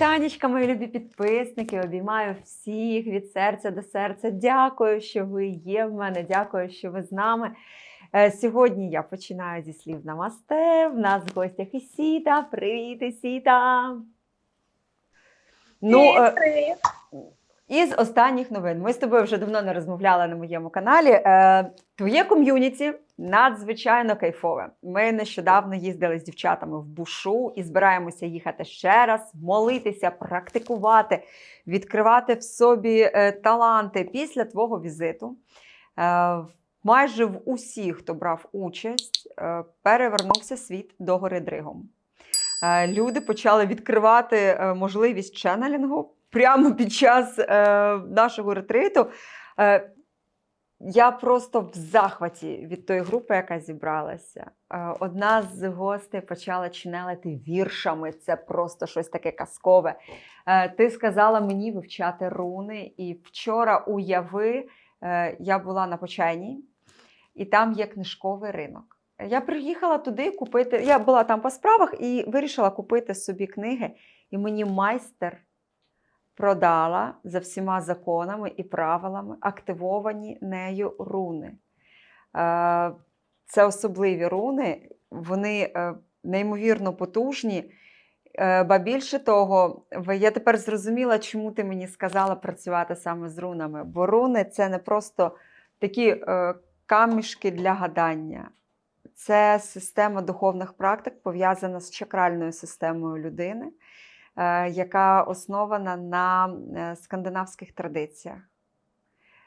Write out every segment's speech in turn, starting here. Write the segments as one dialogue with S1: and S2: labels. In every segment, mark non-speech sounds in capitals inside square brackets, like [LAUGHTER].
S1: Вітанечка, мої любі підписники. Обіймаю всіх від серця до серця. Дякую, що ви є в мене. Дякую, що ви з нами. Е, Сьогодні я починаю зі слів намасте. В нас в гостях Ісіта. Привіт, Ісіта! Ну, е,
S2: Привіт.
S1: із останніх новин. Ми з тобою вже давно не розмовляли на моєму каналі. Е, твоє ком'юніті надзвичайно кайфове. Ми нещодавно їздили з дівчатами в бушу і збираємося їхати ще раз, молитися, практикувати, відкривати в собі е, таланти після твого візиту. Е, майже в усіх, хто брав участь, е, перевернувся світ до гори Дригом. Люди почали відкривати можливість ченнелінгу прямо під час нашого ретриту. Я просто в захваті від тої групи, яка зібралася. Е, Одна з гостей почала чинелити віршами. Це просто щось таке казкове. Е, Ти сказала мені вивчати руни, і вчора уяви, е, я була на почайній, і там є книжковий ринок. Я приїхала туди купити. Я була там по справах і вирішила купити собі книги. І мені майстер продала за всіма законами і правилами активовані нею руни. Е, Це особливі руни, вони е, неймовірно потужні. Е, Ба більше того, я тепер зрозуміла, чому ти мені сказала працювати саме з рунами. Бо руни це не просто такі камішки для гадання. Це система духовних практик, пов'язана з чакральною системою людини, яка основана на е, скандинавських традиціях.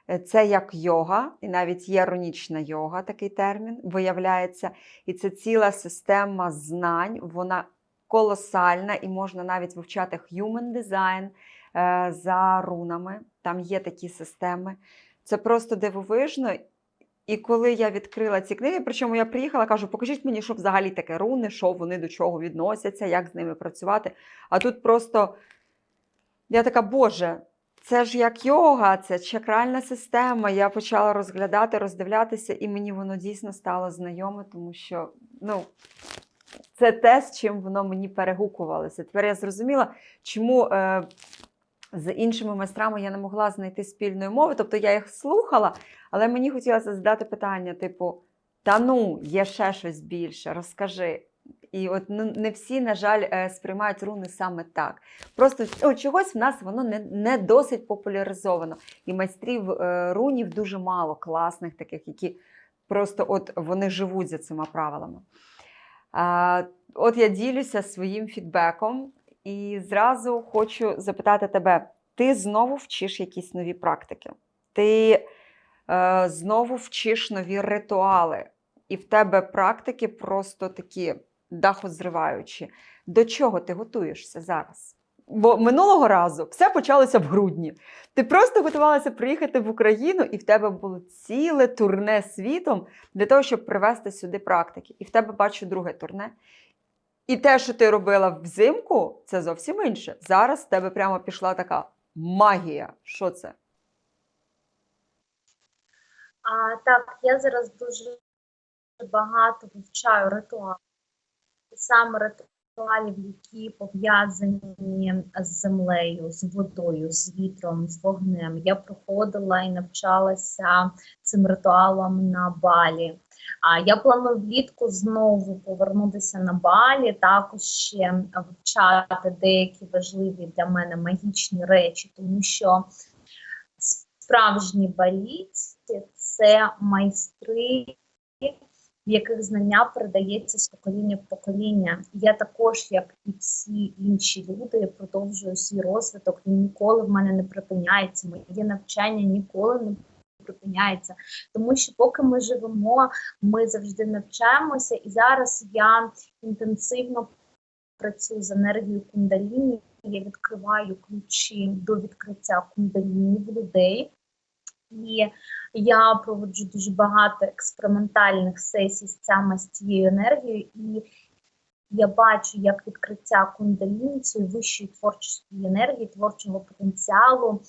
S1: Е, Це як йога, і навіть є рунічна йога, такий термін виявляється. І це ціла система знань, вона колосальна, і можна навіть вивчати human design е, за рунами. Там є такі системи. Це просто дивовижно. І коли я відкрила ці книги, причому я приїхала, кажу, покажіть мені, що взагалі таке руни, що вони до чого відносяться, як з ними працювати. А тут просто я така, Боже, це ж як йога, це чакральна система. Я почала розглядати, роздивлятися, і мені воно дійсно стало знайоме, тому що ну, це те, з чим воно мені перегукувалося. Тепер я зрозуміла, чому. Е, з іншими майстрами я не могла знайти спільної мови, тобто я їх слухала, але мені хотілося задати питання: типу, та ну, є ще щось більше, розкажи. І от ну, не всі, на жаль, е, сприймають руни саме так. Просто о, чогось в нас воно не, не досить популяризовано. І майстрів е, рунів дуже мало класних, таких, які просто от вони живуть за цими правилами. А, от я ділюся своїм фідбеком і зразу хочу запитати тебе: ти знову вчиш якісь нові практики? Ти е, знову вчиш нові ритуали, і в тебе практики просто такі дахозриваючі. До чого ти готуєшся зараз? Бо минулого разу все почалося в грудні. Ти просто готувалася приїхати в Україну, і в тебе було ціле турне світом для того, щоб привезти сюди практики. І в тебе бачу друге турне. І те, що ти робила взимку, це зовсім інше. Зараз в тебе прямо пішла така магія. Що це?
S2: А, так, я зараз дуже багато вивчаю ритуали, саме ритуалів, які пов'язані з землею, з водою, з вітром, з вогнем. Я проходила і навчалася цим ритуалам на балі. А я планую влітку знову повернутися на балі, також ще вивчати деякі важливі для мене магічні речі, тому що справжні балійці це майстри, в яких знання передається з покоління в покоління. Я також, як і всі інші люди, продовжую свій розвиток. Він ніколи в мене не припиняється. Моє навчання ніколи не припиняється. Тому що, поки ми живемо, ми завжди навчаємося. І зараз я інтенсивно працюю з енергією кундаліні. Я відкриваю ключі до відкриття кундаліні в людей. І я проводжу дуже багато експериментальних сесій саме з цією енергією, і я бачу, як відкриття кундаліні, цієї вищої творчої енергії, творчого потенціалу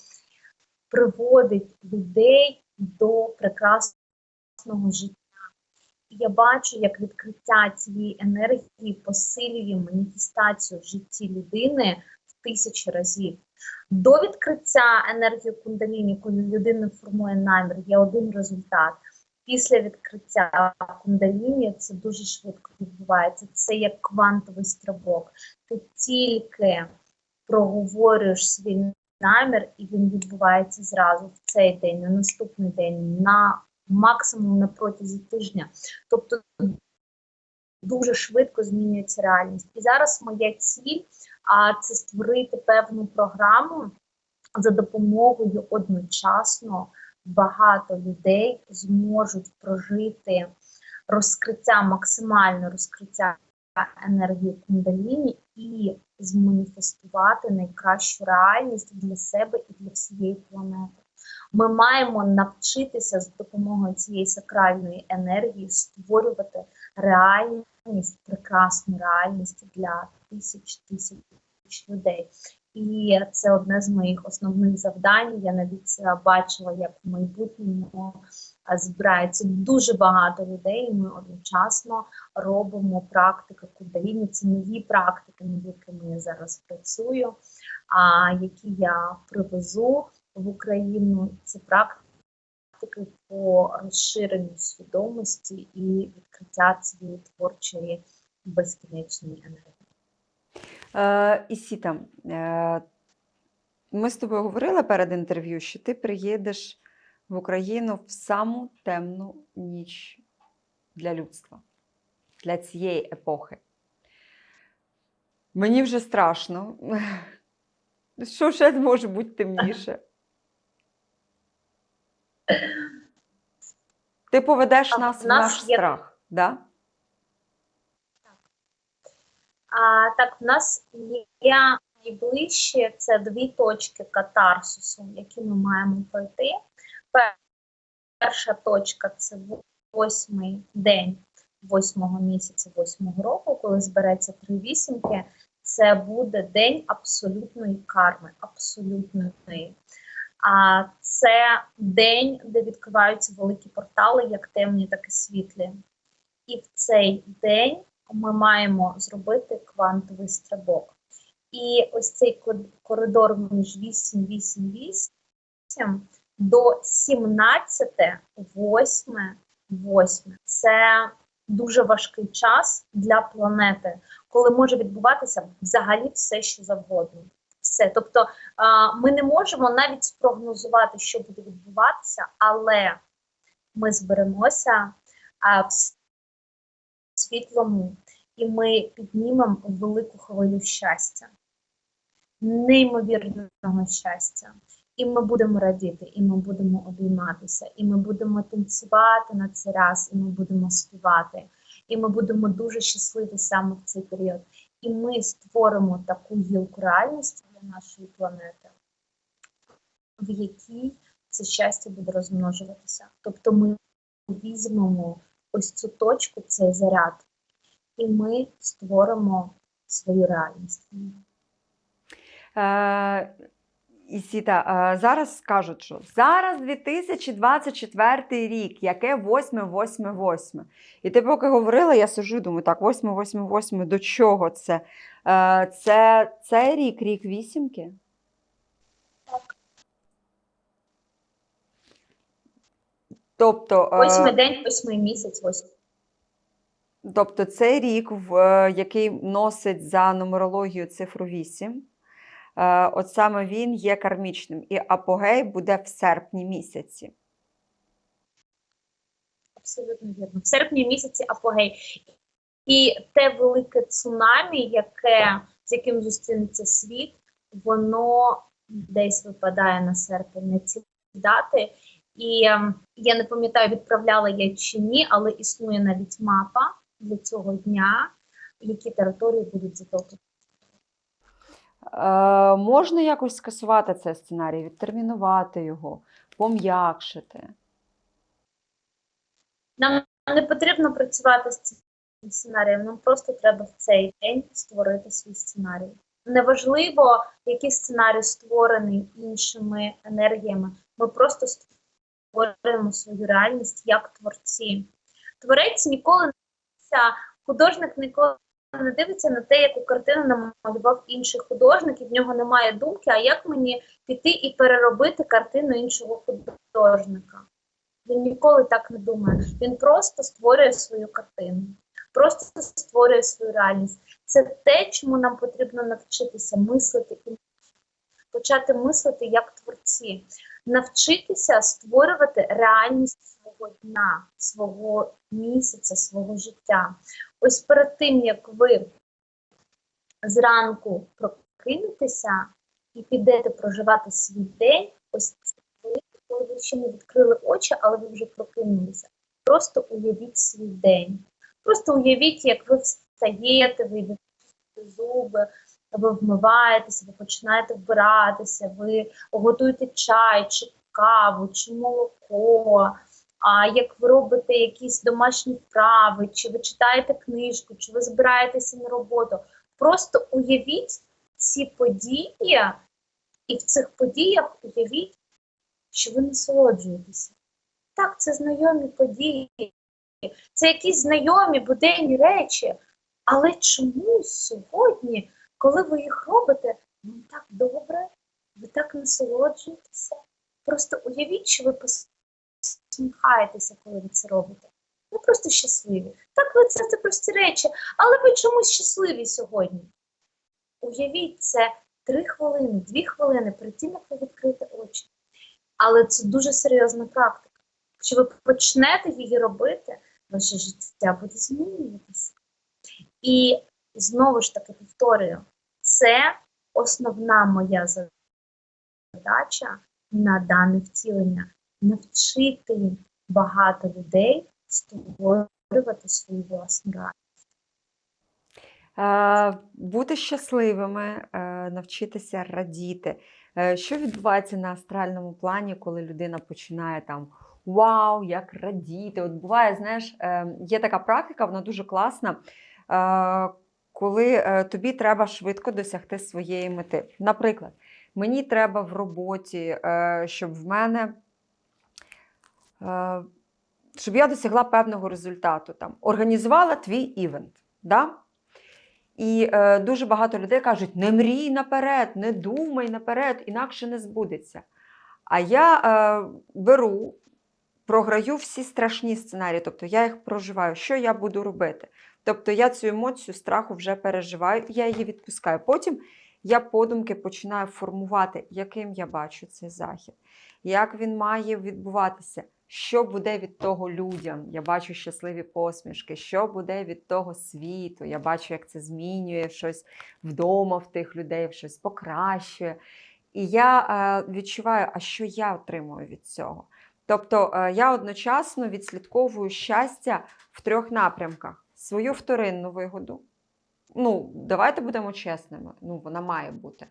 S2: приводить людей до прекрасного життя. Я бачу, як відкриття цієї енергії посилює маніфестацію в житті людини в тисячі разів. До відкриття енергії кундаліні, коли людина формує намір, є один результат. Після відкриття кундаліні це дуже швидко відбувається. Це як квантовий стрибок. Ти тільки проговорюєш свій намір, і він відбувається зразу в цей день, на наступний день, на максимум на протязі тижня. Тобто дуже швидко змінюється реальність. І зараз моя ціль а, це створити певну програму, за допомогою одночасно багато людей зможуть прожити розкриття, максимальне розкриття енергії кундаліні і зманіфестувати найкращу реальність для себе і для всієї планети. Ми маємо навчитися з допомогою цієї сакральної енергії створювати реальність, прекрасну реальність для тисяч тисяч людей. І це одне з моїх основних завдань. Я навіть е, бачила, як в майбутньому е, збирається дуже багато людей. і Ми одночасно робимо практики кудаліні. Це нові практики, над якими я зараз працюю, а які я привезу в Україну. Це практики по розширенню свідомості і відкриття цієї творчої безкінечної енергії.
S1: Е, Ісіта, е, ми з тобою говорили перед інтерв'ю, що ти приїдеш в Україну в саму темну ніч для людства, для цієї епохи. Мені вже страшно. [LAUGHS] Що ще може бути темніше? Ти поведеш
S2: А,
S1: нас
S2: в
S1: наш
S2: є-
S1: страх, да?
S2: А, так, в нас є найближче це дві точки катарсису, які ми маємо пройти. Перша точка це восьмий день восьмого місяця, восьмого року, коли збереться три вісімки. Це буде день абсолютної карми, абсолютної. А це день, де відкриваються великі портали, як темні, так і світлі. І в цей день ми маємо зробити квантовий стрибок. І ось цей коридор між 8, 8, 8 до 17, 8, 8. Це дуже важкий час для планети, коли може відбуватися взагалі все, що завгодно. Все. Тобто а, ми не можемо навіть спрогнозувати, що буде відбуватися, але ми зберемося а, в світлому, і ми піднімемо велику хвилю щастя, неймовірного щастя. І ми будемо радіти, і ми будемо обійматися, і ми будемо танцювати на цей раз, і ми будемо співати, і ми будемо дуже щасливі саме в цей період. І ми створимо таку гілку реальності нашої планети, в якій це щастя буде розмножуватися. Тобто ми візьмемо ось цю точку, цей заряд, і ми створимо свою реальність.
S1: Ісіта, е, зараз скажуть, що зараз 2024 рік, яке 8, 8, 8. І ти поки говорила, я сижу і думаю, так, 8, 8, 8, до чого це? Е, Це цей рік, рік вісімки? Тобто, е,
S2: Восьмий день, восьмий місяць, восьмий.
S1: тобто цей рік, в, е, який носить за нумерологію цифру 8, е, от саме він є кармічним, і апогей буде в серпні місяці.
S2: Абсолютно вірно. В серпні місяці апогей. І те велике цунамі, яке, з яким зустрінеться світ, воно десь випадає на серпень на ці дати. І ем, я не пам'ятаю, відправляла я чи ні, але існує навіть мапа для цього дня, які території будуть затоплені.
S1: Е, можна якось скасувати цей сценарій, відтермінувати його, пом'якшити.
S2: Нам не потрібно працювати з цим сценарієм, нам просто треба в цей день створити свій сценарій. Неважливо, який сценарій створений іншими енергіями. Ми просто створюємо свою реальність як творці. Творець ніколи не художник ніколи не дивиться на те, яку картину намалював інший художник, і в нього немає думки, а як мені піти і переробити картину іншого художника. Він ніколи так не думає. Він просто створює свою картину, просто створює свою реальність. Це те, чому нам потрібно навчитися мислити і почати мислити як творці, навчитися створювати реальність свого дня, свого місяця, свого життя. Ось перед тим, як ви зранку прокинетеся і підете проживати свій день, ось коли ви ще не відкрили очі, але ви вже прокинулися. Просто уявіть свій день. Просто уявіть, як ви встаєте, ви йдете зуби, ви вмиваєтеся, ви починаєте вбиратися, ви готуєте чай, чи каву, чи молоко. А як ви робите якісь домашні вправи, чи ви читаєте книжку, чи ви збираєтеся на роботу. Просто уявіть ці події, і в цих подіях уявіть, що ви насолоджуєтеся. Так, це знайомі події, це якісь знайомі буденні речі. Але чомусь сьогодні, коли ви їх робите, вам так добре, ви так насолоджуєтеся. Просто уявіть, що ви посміхаєтеся, коли ви це робите. Ви просто щасливі. Так, ви це, це прості речі, але ви чомусь щасливі сьогодні. Уявіть це три хвилини, дві хвилини перед тим, як ви відкрите очі. Але це дуже серйозна практика. Якщо ви почнете її робити, ваше життя буде змінюватися. І знову ж таки повторюю, це основна моя задача на дане втілення навчити багато людей створювати свою власну реальність.
S1: Е, бути щасливими, е, навчитися радіти. Е, Що відбувається на астральному плані, коли людина починає там вау, як радіти? От буває, знаєш, е, є така практика, вона дуже класна, коли тобі треба швидко досягти своєї мети. Наприклад, мені треба в роботі, щоб в мене. Е, Щоб я досягла певного результату, там організувала твій івент. Да? І е, дуже багато людей кажуть: не мрій наперед, не думай наперед, інакше не збудеться. А я е, беру, програю всі страшні сценарії, тобто я їх проживаю, що я буду робити. Тобто я цю емоцію страху вже переживаю, я її відпускаю. Потім я подумки починаю формувати, яким я бачу цей захід, як він має відбуватися. Що буде від того людям? Я бачу щасливі посмішки. Що буде від того світу? Я бачу, як це змінює щось вдома в тих людей, щось покращує. І я е, відчуваю, а що я отримую від цього. Тобто е, я одночасно відслідковую щастя в трьох напрямках: свою вторинну вигоду. Ну, давайте будемо чесними. Ну, вона має бути.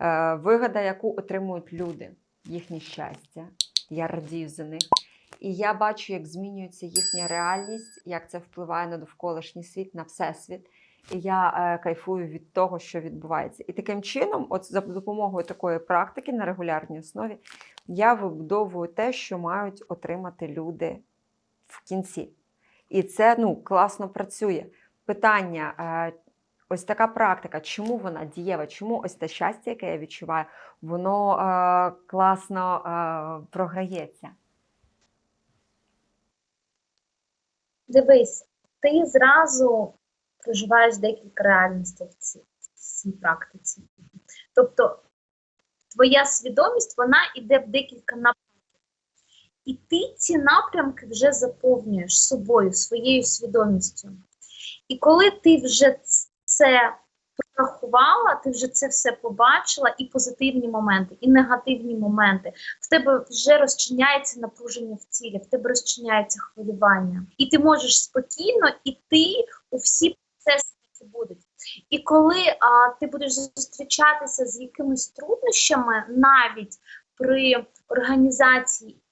S1: Е, вигода, яку отримують люди, їхнє щастя. Я радію за них. І я бачу, як змінюється їхня реальність, як це впливає на довколишній світ, на всесвіт. І я е, кайфую від того, що відбувається. І таким чином, от за допомогою такої практики на регулярній основі, я вибудовую те, що мають отримати люди в кінці. І це ну, класно працює. Питання: е, ось така практика, чому вона дієва? Чому ось те щастя, яке я відчуваю, воно е, класно е, програється?
S2: Дивись, ти зразу проживаєш декілька реальностей в цій, практиці. Тобто твоя свідомість вона йде в декілька напрямків. І ти ці напрямки вже заповнюєш собою, своєю свідомістю. І коли ти вже це прорахувала, ти вже це все побачила, і позитивні моменти, і негативні моменти. В тебе вже розчиняється напруження в тілі, в тебе розчиняється хвилювання. І ти можеш спокійно іти у всі процеси, які будуть. І коли а, ти будеш зустрічатися з якимись труднощами, навіть при організації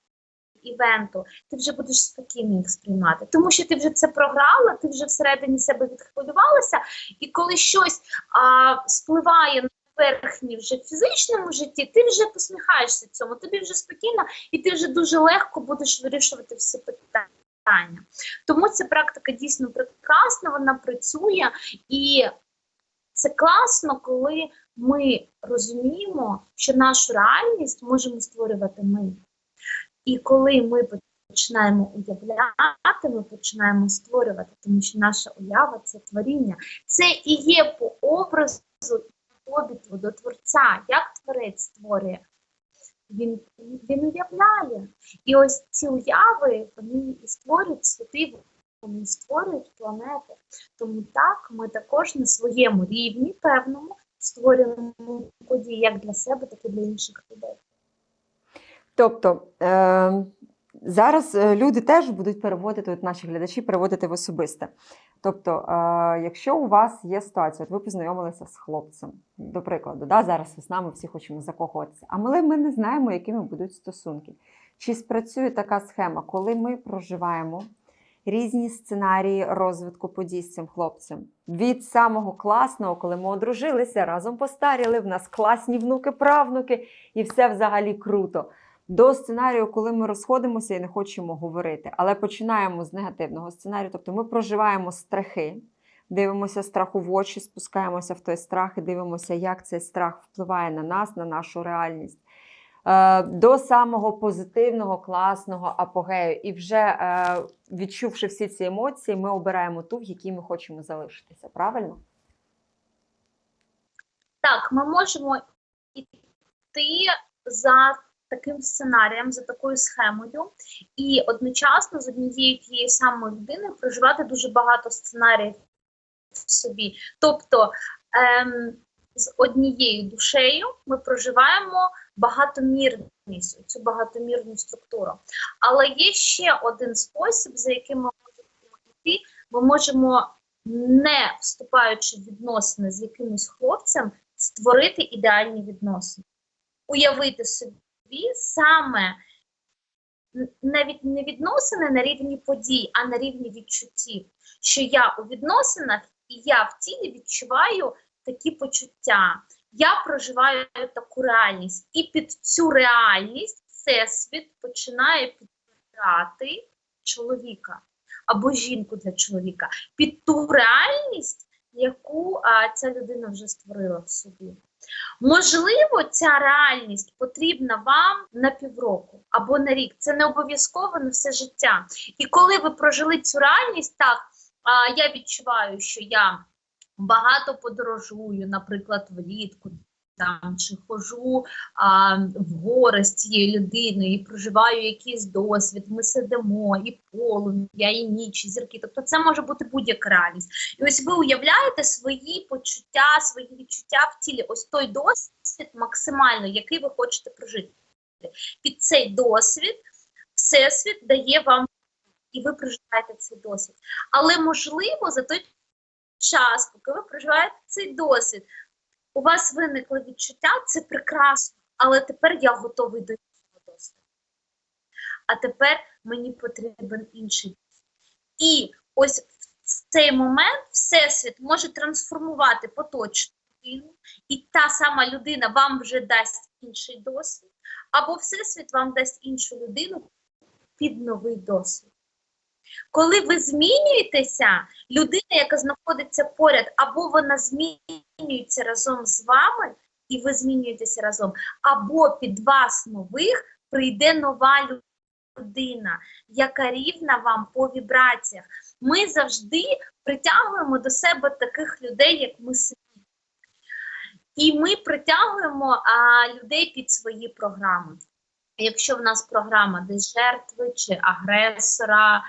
S2: івенту, ти вже будеш спокійно їх сприймати, тому що ти вже це програла, ти вже всередині себе відхвилювалася, і коли щось а, спливає на поверхні вже в фізичному житті, ти вже посміхаєшся цьому, тобі вже спокійно, і ти вже дуже легко будеш вирішувати всі питання. Тому ця практика дійсно прекрасна, вона працює, і це класно, коли ми розуміємо, що нашу реальність можемо створювати ми. І коли ми починаємо уявляти, ми починаємо створювати, тому що наша уява це творіння. Це і є по образу і до творця. Як творець створює? Він, він уявляє. І ось ці уяви вони і створюють світи, вони створюють планети. Тому так ми також на своєму рівні певному створюємо події як для себе, так і для інших людей.
S1: Тобто е, зараз е, люди теж будуть переводити, от наші глядачі переводити в особисте. Тобто, е, якщо у вас є ситуація, от ви познайомилися з хлопцем, до прикладу, да, зараз весна, ми всі хочемо закохуватися, а ми, ми не знаємо, якими будуть стосунки. Чи спрацює така схема, коли ми проживаємо різні сценарії розвитку подій з цим хлопцем? Від самого класного, коли ми одружилися, разом постаріли, в нас класні внуки, правнуки, і все взагалі круто до сценарію, коли ми розходимося і не хочемо говорити, але починаємо з негативного сценарію. Тобто ми проживаємо страхи, дивимося страху в очі, спускаємося в той страх і дивимося, як цей страх впливає на нас, на нашу реальність. Е, До самого позитивного, класного апогею. І вже е, відчувши всі ці емоції, ми обираємо ту, в якій ми хочемо залишитися. Правильно?
S2: Так, ми можемо йти за таким сценарієм, за такою схемою, і одночасно з однією тією самою людиною проживати дуже багато сценаріїв в собі. Тобто ем, з однією душею ми проживаємо багатомірність, цю багатомірну структуру. Але є ще один спосіб, за яким ми можемо йти. Ми можемо, не вступаючи в відносини з якимось хлопцем, створити ідеальні відносини, уявити собі саме навіть не відносини на рівні подій, а на рівні відчуттів, що я у відносинах і я в тілі відчуваю такі почуття. Я проживаю таку реальність, і під цю реальність всесвіт починає підбирати чоловіка або жінку для чоловіка під ту реальність, яку а, ця людина вже створила в собі. Можливо, ця реальність потрібна вам на півроку або на рік. Це не обов'язково на все життя. І коли ви прожили цю реальність, так я відчуваю, що я багато подорожую, наприклад, влітку. Там чи хожу а, в гори з цією людиною і проживаю якийсь досвід. Ми сидимо і полум'я, і ніч, і зірки. Тобто це може бути будь-яка реальність. І ось ви уявляєте свої почуття, свої відчуття в тілі. Ось той досвід максимально, який ви хочете прожити. Під цей досвід всесвіт дає вам, і ви проживаєте цей досвід. Але можливо, за той час, поки ви проживаєте цей досвід, у вас виникли відчуття, це прекрасно, але тепер я готовий до іншого досвіду. А тепер мені потрібен інший досвід. І ось в цей момент Всесвіт може трансформувати поточну людину, і та сама людина вам вже дасть інший досвід, або Всесвіт вам дасть іншу людину під новий досвід. Коли ви змінюєтеся, людина, яка знаходиться поряд, або вона змінюється разом з вами, і ви змінюєтеся разом, або під вас нових прийде нова людина, яка рівна вам по вібраціях. Ми завжди притягуємо до себе таких людей, як ми самі. І ми притягуємо а, людей під свої програми. Якщо в нас програма десь жертви чи агресора,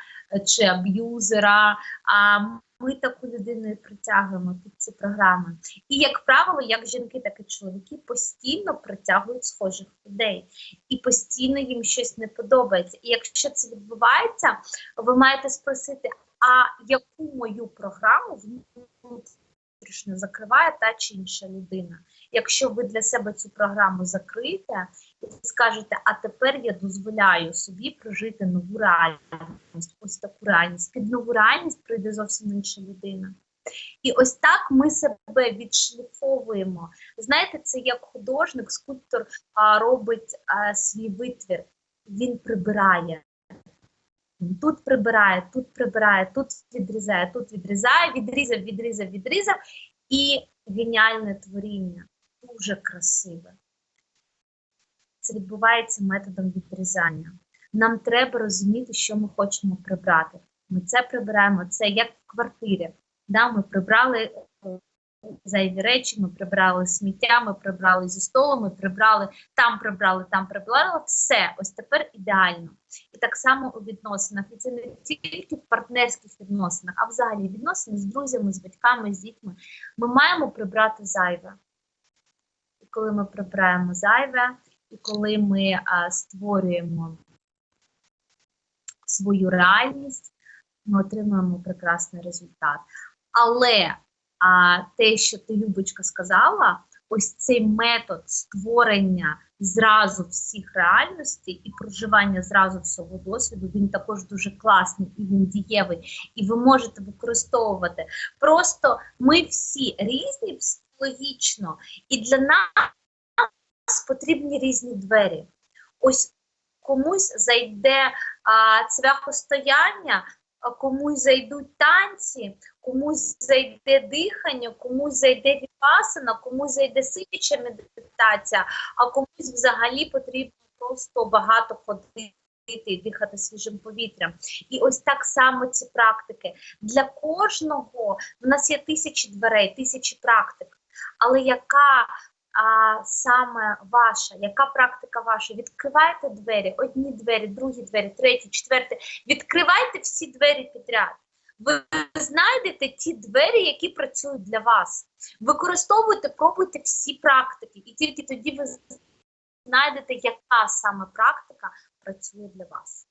S2: чи аб'юзера, а ми таку людину і притягуємо під ці програми. І, як правило, як жінки, так і чоловіки постійно притягують схожих людей, і постійно їм щось не подобається. І якщо це відбувається, ви маєте спросити, а яку мою програму внутрішньо закриває та чи інша людина? Якщо ви для себе цю програму закриєте скажете, а тепер я дозволяю собі прожити нову реальність, ось таку реальність. Під нову реальність прийде зовсім інша людина. І ось так ми себе відшліфовуємо. Знаєте, це як художник, скульптор а, робить а, свій витвір, він прибирає. Тут прибирає, тут прибирає, тут відрізає, тут відрізає, відрізав, відрізав, відрізав. І геніальне творіння, дуже красиве. Це відбувається методом відрізання. Нам треба розуміти, що ми хочемо прибрати. Ми це прибираємо, це як в квартирі. Да? Ми прибрали е, зайві речі, ми прибрали сміття, ми прибрали зі столу, ми прибрали там, прибрали, там прибрали. Все, ось тепер ідеально. І так само у відносинах. І це не тільки в партнерських відносинах, а взагалі відносини з друзями, з батьками, з дітьми. Ми маємо прибрати зайве. І коли ми прибираємо зайве, і коли ми а, створюємо свою реальність, ми отримуємо прекрасний результат. Але а, те, що ти, Любочка, сказала, ось цей метод створення зразу всіх реальностей і проживання зразу всього досвіду, він також дуже класний і він дієвий, і ви можете використовувати. Просто ми всі різні психологічно, і для нас потрібні різні двері. Ось комусь зайде а, цвяхостояння, а комусь зайдуть танці, комусь зайде дихання, комусь зайде віпасана, комусь зайде сидяча медитація, а комусь взагалі потрібно просто багато ходити. І дихати свіжим повітрям. І ось так само ці практики. Для кожного в нас є тисячі дверей, тисячі практик. Але яка а, саме ваша, яка практика ваша? Відкривайте двері, одні двері, другі двері, треті, четверті. Відкривайте всі двері підряд. Ви знайдете ті двері, які працюють для вас. Використовуйте, пробуйте всі практики, і тільки тоді ви знайдете, яка саме практика працює для вас.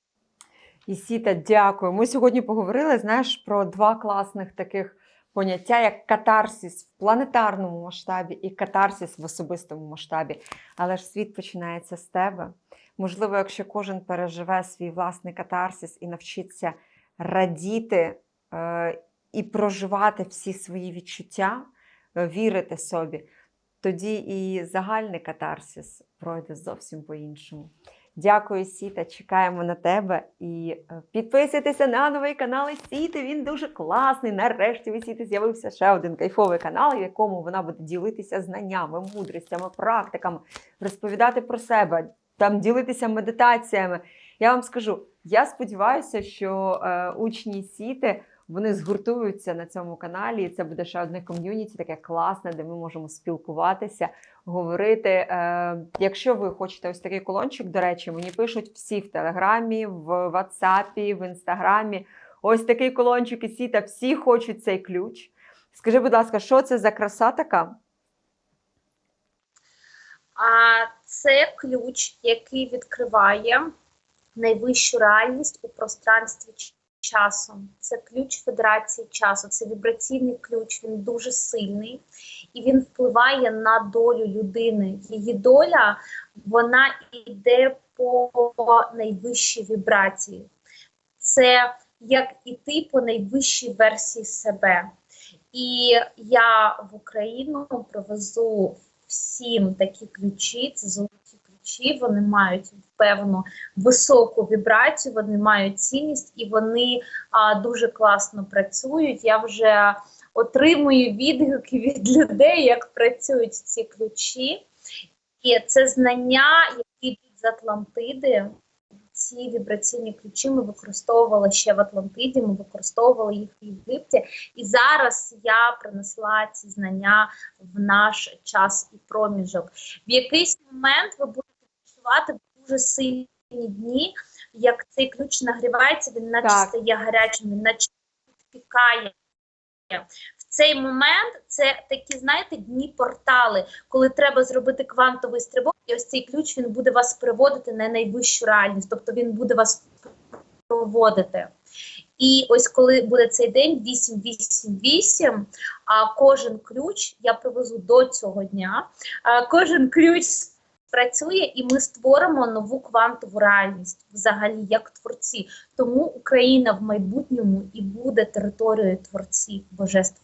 S1: Ісіта, дякую. Ми сьогодні поговорили, знаєш, про два класних таких поняття, як катарсис в планетарному масштабі і катарсис в особистому масштабі. Але ж світ починається з тебе. Можливо, якщо кожен переживе свій власний катарсис і навчиться радіти е, і проживати всі свої відчуття, е, вірити собі, тоді і загальний катарсис пройде зовсім по-іншому. Дякую, Сіта. Чекаємо на тебе. І е, підписуйтеся на новий канал Сіти. Він дуже класний. Нарешті у Сіти з'явився ще один кайфовий канал, в якому вона буде ділитися знаннями, мудростями, практиками, розповідати про себе, там ділитися медитаціями. Я вам скажу, я сподіваюся, що е, учні Сіти. Вони згуртуються на цьому каналі, і це буде ще одне ком'юніті, таке класне, де ми можемо спілкуватися, говорити. Е, якщо ви хочете ось такий колончик, до речі, мені пишуть всі в Телеграмі, в Ватсапі, в Інстаграмі. Ось такий колончик і сіта, всі хочуть цей ключ. Скажи, будь ласка, що це за краса така?
S2: А це ключ, який відкриває найвищу реальність у пространстві ч- часу. Це ключ Федерації часу, це вібраційний ключ, він дуже сильний і він впливає на долю людини. Її доля вона йде по найвищій вібрації. Це як іти по найвищій версії себе. І я в Україну привезу всім такі ключі, це ключі, вони мають певну високу вібрацію, вони мають цінність і вони а, дуже класно працюють. Я вже отримую відгуки від людей, як працюють ці ключі. І це знання, які йдуть з Атлантиди. Ці вібраційні ключі ми використовували ще в Атлантиді, ми використовували їх в Єгипті. І зараз я принесла ці знання в наш час і проміжок. В якийсь момент ви будете відчувати дуже сильні дні, як цей ключ нагрівається, він наче
S1: Так.
S2: стає гарячим, він наче підпікає. В цей момент це такі, знаєте, дні портали, коли треба зробити квантовий стрибок, і ось цей ключ він буде вас приводити на найвищу реальність, тобто він буде вас проводити. І ось коли буде цей день 888, а кожен ключ я привезу до цього дня. А кожен ключ працює, і ми створимо нову квантову реальність взагалі як творці. Тому Україна в майбутньому і буде територією творців божеств.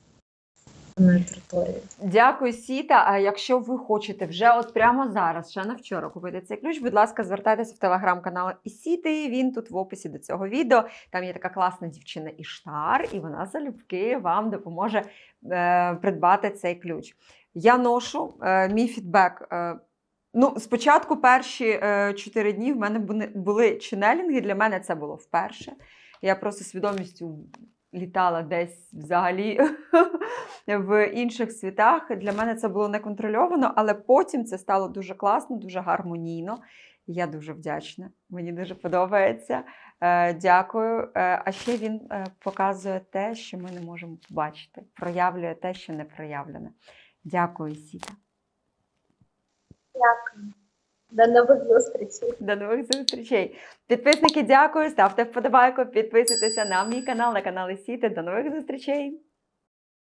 S2: територією.
S1: Дякую, Сіта. А якщо ви хочете вже от прямо зараз, ще не вчора купити цей ключ, будь ласка, звертайтеся в телеграм-канал Ісіти. Він тут в описі до цього відео. Там є така класна дівчина Іштар, і вона залюбки вам допоможе е, придбати цей ключ. Я ношу е, мій фідбек. Е, ну, спочатку перші е, дні в мене були ченелінги. Для мене це було вперше. Я просто свідомістю літала десь взагалі [LAUGHS] в інших світах. Для мене це було неконтрольовано, але потім це стало дуже класно, дуже гармонійно. Я дуже вдячна. Мені дуже подобається. Е, дякую. Е, а ще він е, показує те, що ми не можемо побачити, проявлює те, що не проявлене. Дякую, Сіта.
S2: Дякую. До нових зустрічей.
S1: До нових зустрічей. Підписники, дякую. Ставте вподобайку, підписуйтеся на мій канал, на канал Сіти. До нових зустрічей.